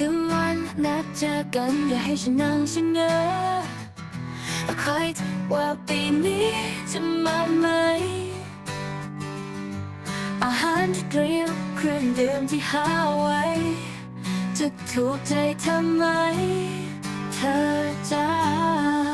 ถึงวันนัดเจอกันอย่าให้ฉันนั่งชะเง้อคอยว่าปีนี้จะมาไหม อาหารที่เตรียมเครื่องดื่มที่หาไว้ จะถูกใจทำไม เธอจ้า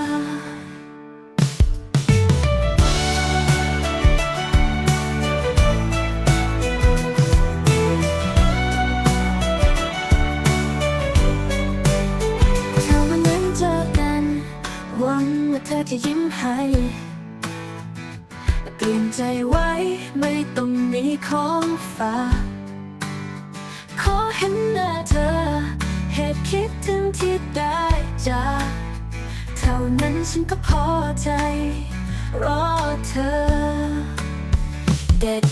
ตรียมใจไว้ ไม่ต้องมีของฝากขอเห็นหน้าเธอ เหตุคิดถึงที่ได้จากเท่านั้นฉันก็พอใจ รอเธอเด็ด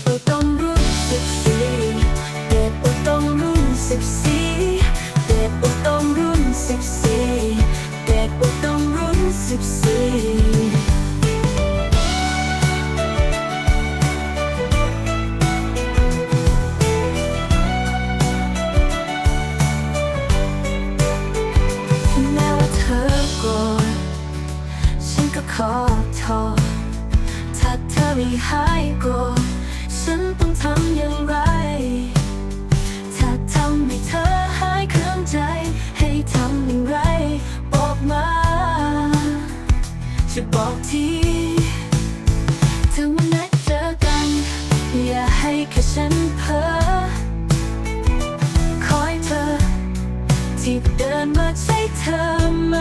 ไม่หายโกรธฉันต้องทำอย่างไร ถ้าทำให้เธอหายเครื่องใจ ให้ทำอย่างไร บอกมา จะบอกทีถึงวันนัดเจอกัน อย่าให้แค่ฉันเพ้อคอยเธอ ที่เดินมาใช่เธอไหม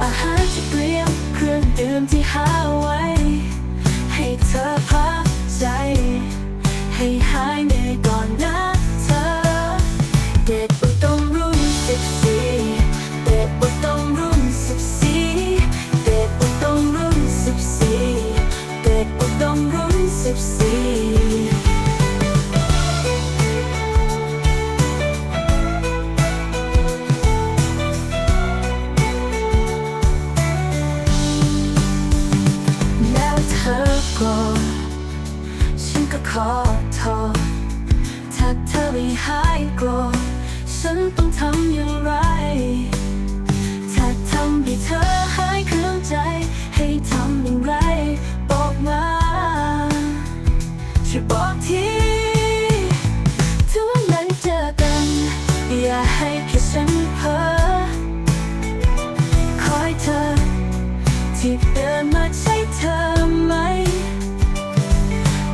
อาหารที่เตรียมเค รื่องดื่มที่หาไว้ ให้เธอพักใจ ให้หายเหนื่อยก่อนนะเธอ เด็ดอุดมรุ่นสิบสี่เด็ดอุดมรุ่นสิบสี่เด็ดอุดมรุ่นสิบสี่เด็ดอุดมรุ่นสิบสี่ อโกรธฉันก็ขอโทษถ้าเธอไม่หายโกรธ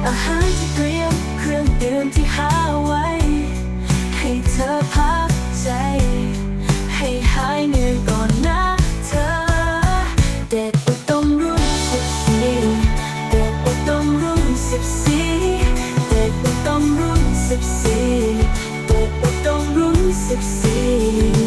อาหารที่เตรียมเครื่องดื่มที่หาไว้ ให้เธอพักใจ ให้หายเหนื่อยก่อนนะเธอ เด็ดอุดมรุ่นสิบสี่เด็ดอุดมรุ่นสิบสี่เด็ดอุดมรุ่นสิบสี่เด็ดอุดมรุ่นสิบสี่